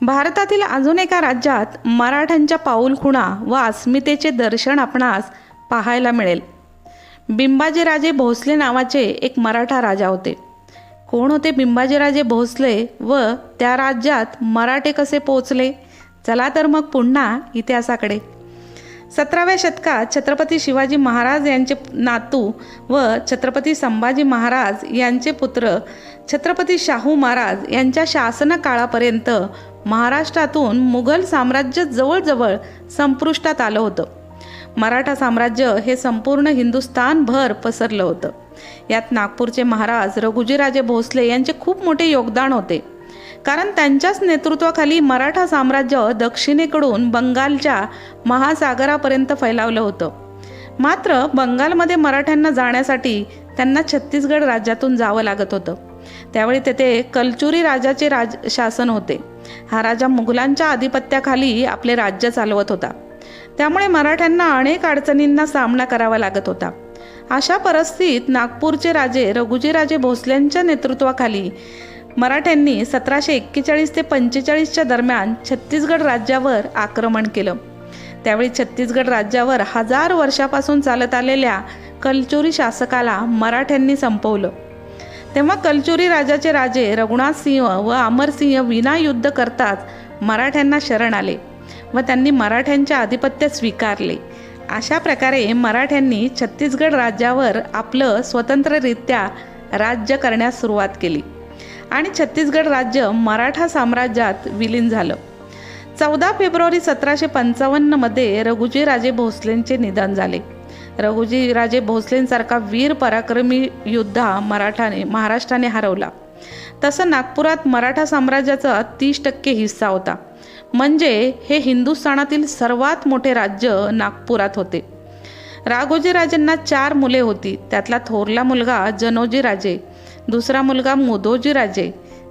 भारतातील अजून एका राज्यात मराठ्यांच्या पाऊलखुणा व अस्मितेचे दर्शन आपणास पाहायला मिळेल. बिंबाजीराजे भोसले नावाचे एक मराठा राजा होते. कोण होते बिंबाजीराजे भोसले व त्या राज्यात मराठे कसे पोचले चला तर मग पुन्हा इतिहासाकडे. सतराव्या शतकात छत्रपती शिवाजी महाराज यांचे नातू व छत्रपती संभाजी महाराज यांचे पुत्र छत्रपती शाहू महाराज यांच्या शासन काळापर्यंत महाराष्ट्रातून मुघल साम्राज्य जवळजवळ संपुष्टात आलं होतं. मराठा साम्राज्य हे संपूर्ण हिंदुस्थानभर पसरलं होतं. यात नागपूरचे महाराज रघुजीराजे भोसले यांचे खूप मोठे योगदान होते. कारण त्यांच्याच नेतृत्वाखाली मराठा साम्राज्य दक्षिणेकडून बंगालच्या महासागरापर्यंत फैलावलं होतं. मात्र बंगालमध्ये मराठ्यांना जाण्यासाठी त्यांना छत्तीसगड राज्यातून जावं लागत होतं. त्यावेळी तेथे कलचुरी राजाचे राज शासन होते. हा राजा मुघलांच्या आधिपत्याखाली आपले राज्य चालवत होता. त्यामुळे मराठ्यांना अनेक अडचणींना सामना करावा लागत होता. अशा परिस्थितीत नागपूरचे राजे रघुजीराजे भोसल्यांच्या नेतृत्वाखाली मराठ्यांनी सतराशे एक्केचाळीस ते पंचेचाळीसच्या दरम्यान छत्तीसगड राज्यावर आक्रमण केलं. त्यावेळी छत्तीसगड राज्यावर हजार वर्षापासून चालत आलेल्या कलचुरी शासकाला मराठ्यांनी संपवलं. तेव्हा कलचुरी राजाचे राजे रघुनाथ सिंह व अमरसिंह विना युद्ध करताच मराठ्यांना शरण आले व त्यांनी मराठ्यांचे आधिपत्य स्वीकारले. अशा प्रकारे मराठ्यांनी छत्तीसगड राज्यावर आपलं स्वतंत्ररित्या राज्य करण्यास सुरुवात केली आणि छत्तीसगड राज्य मराठा साम्राज्यात विलीन झालं. चौदा फेब्रुवारी सतराशे पंचावन्नमध्ये रघुजीराजे भोसलेंचे निधन झाले. रघुजीराजे भोसलेंसारखा वीर पराक्रमी योद्धा मराठाने महाराष्ट्राने हरवला. तसं नागपुरात मराठा साम्राज्याचा तीस टक्के हिस्सा होता. म्हणजे हे हिंदुस्थानातील सर्वात मोठे राज्य नागपुरात होते. राघोजी राजेंना चार मुले होती. त्यातला थोरला मुलगा जनोजी राजे दुसरा मुलगा मोदोजी राजे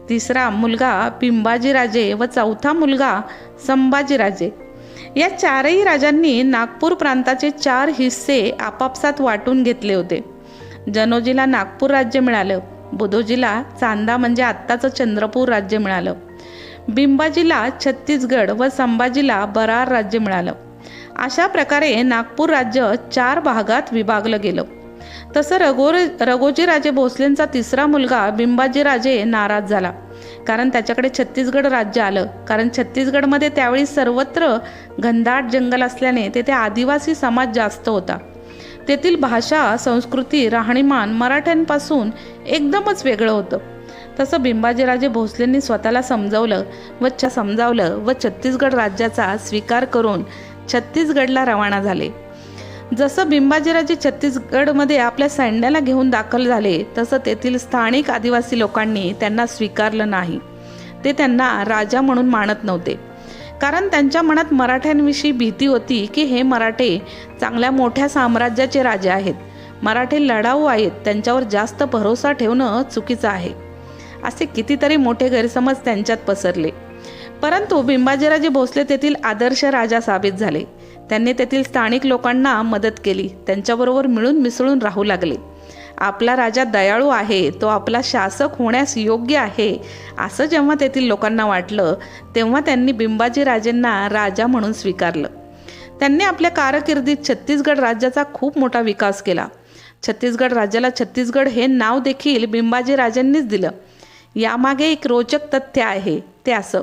तिसरा मुलगा पिंबाजी राजे व चौथा मुलगा संभाजी राजे. या चारही राजांनी नागपूर प्रांताचे चार हिस्से आपापसात वाटून घेतले होते. जनोजीला नागपूर राज्य मिळालं. बुधोजीला चांदा म्हणजे आत्ताचं चंद्रपूर राज्य मिळालं. बिंबाजीला छत्तीसगड व संभाजीला बरार राज्य मिळालं. अशा प्रकारे नागपूर राज्य चार भागात विभागलं गेलं. तसं रघो रघोजी राजे भोसलेंचा तिसरा मुलगा बिंबाजी राजे नाराज झाला. कारण त्याच्याकडे छत्तीसगड राज्य आलं. कारण छत्तीसगडमध्ये त्यावेळी सर्वत्र घनदाट जंगल असल्याने तेथे आदिवासी समाज जास्त होता. तेथील भाषा संस्कृती राहणीमान मराठ्यांपासून एकदमच वेगळं होतं. तसं बिंबाजीराजे भोसलेंनी स्वतःला समजावलं व समजावलं व छत्तीसगड राज्याचा स्वीकार करून छत्तीसगडला रवाना झाले. जसं बिंबाजीराजे छत्तीसगडमध्ये आपल्या सैन्याला घेऊन दाखल झाले तसं तेथील स्थानिक आदिवासी लोकांनी त्यांना स्वीकारलं नाही. ते त्यांना राजा म्हणून मानत नव्हते. कारण त्यांच्या मनात मराठ्यांविषयी भीती होती की हे मराठे चांगल्या मोठ्या साम्राज्याचे राजे आहेत. मराठे लढाऊ आहेत त्यांच्यावर जास्त भरोसा ठेवणं चुकीचं आहे. असे कितीतरी मोठे गैरसमज त्यांच्यात पसरले. परंतु बिंबाजीराजे भोसले तेथील आदर्श राजा साबित झाले. त्यांनी तेथील स्थानिक लोकांना मदत केली. त्यांच्याबरोबर मिळून मिसळून राहू लागले. आपला राजा दयाळू आहे तो आपला शासक होण्यास योग्य आहे असं जेव्हा तेथील लोकांना वाटलं तेव्हा त्यांनी बिंबाजी राजेंना राजा म्हणून स्वीकारलं. त्यांनी आपल्या कारकिर्दीत छत्तीसगड राज्याचा खूप मोठा विकास केला. छत्तीसगड राज्याला छत्तीसगड हे नाव देखील बिंबाजी राजांनीच दिलं. यामागे एक रोचक तथ्य आहे ते असं.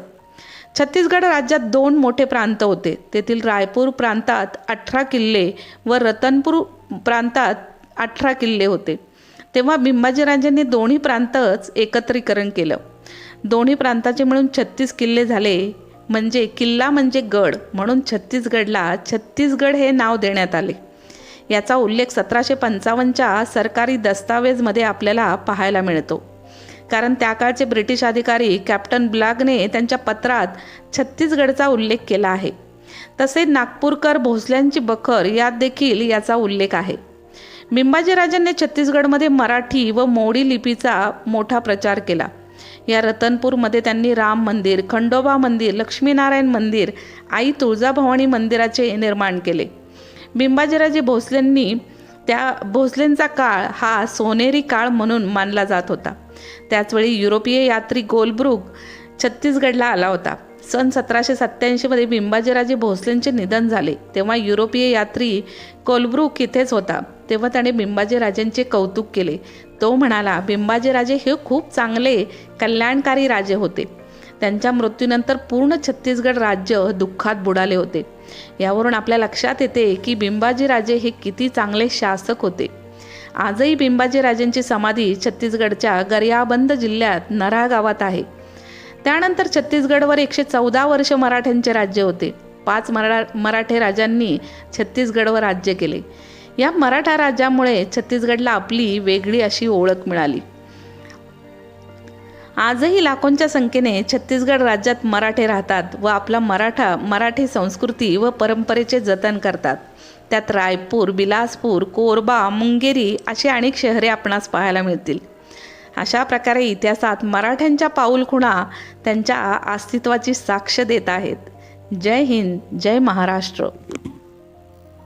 छत्तीसगड राज्यात दोन मोठे प्रांत होते. तेथील रायपूर प्रांतात अठरा किल्ले व रतनपूर प्रांतात अठरा किल्ले होते. तेव्हा बिंबाजीराजांनी दोन्ही प्रांतच एकत्रीकरण केलं. दोन्ही प्रांताचे मिळून छत्तीस किल्ले झाले. म्हणजे किल्ला म्हणजे गड म्हणून छत्तीसगडला छत्तीसगड हे नाव देण्यात आले. याचा उल्लेख सतराशे पंचावन्नच्या सरकारी दस्तावेजमध्ये आपल्याला पाहायला मिळतो. कारण त्या काळचे ब्रिटिश अधिकारी कॅप्टन ब्लागने त्यांच्या पत्रात छत्तीसगडचा उल्लेख केला आहे. तसे नागपूरकर भोसल्यांची बखर यात देखील याचा उल्लेख आहे. बिंबाजीराजांनी छत्तीसगडमध्ये मराठी व मोडी लिपीचा मोठा प्रचार केला. या रतनपूरमध्ये त्यांनी राम मंदिर खंडोबा मंदिर लक्ष्मीनारायण मंदिर आई तुळजाभवानी मंदिराचे निर्माण केले. बिंबाजीराजे भोसलेंनी त्या भोसलेंचा काळ हा सोनेरी काळ म्हणून मानला जात होता. त्याचवेळी युरोपीय यात्री गोलब्रुग छत्तीसगडला आला होता. सन सतराशे सत्त्याऐंशीमध्ये बिंबाजीराजे भोसलेंचे निधन झाले. तेव्हा युरोपीय यात्री कोलब्रुक इथेच होता. तेव्हा त्याने बिंबाजीराजेंचे कौतुक केले. तो म्हणाला बिंबाजीराजे हे खूप चांगले कल्याणकारी राजे होते. त्यांच्या मृत्यूनंतर पूर्ण छत्तीसगड राज्य दुःखात बुडाले होते. यावरून आपल्या लक्षात येते की बिंबाजीराजे हे किती चांगले शासक होते. आजही बिंबाजी राजेंची समाधी छत्तीसगडच्या गरियाबंद जिल्ह्यात नरा गावात आहे. त्यानंतर छत्तीसगडवर एकशे चौदा वर्ष मराठ्यांचे राज्य होते. पाच मरा मराठे राजांनी छत्तीसगडवर राज्य केले. या मराठा राज्यामुळे छत्तीसगडला आपली वेगळी अशी ओळख मिळाली. आजही लाखोंच्या संख्येने छत्तीसगड राज्यात मराठे राहतात व आपला मराठा मराठी संस्कृती व परंपरेचे जतन करतात. त्यात रायपूर बिलासपूर कोरबा मुंगेरी अशी अनेक शहरे आपणास पाहायला मिळतील. अशा प्रकारे इतिहासात मराठ्यांच्या पाऊलखुणा त्यांच्या अस्तित्वाची साक्ष देत आहेत. जय हिंद जय महाराष्ट्र.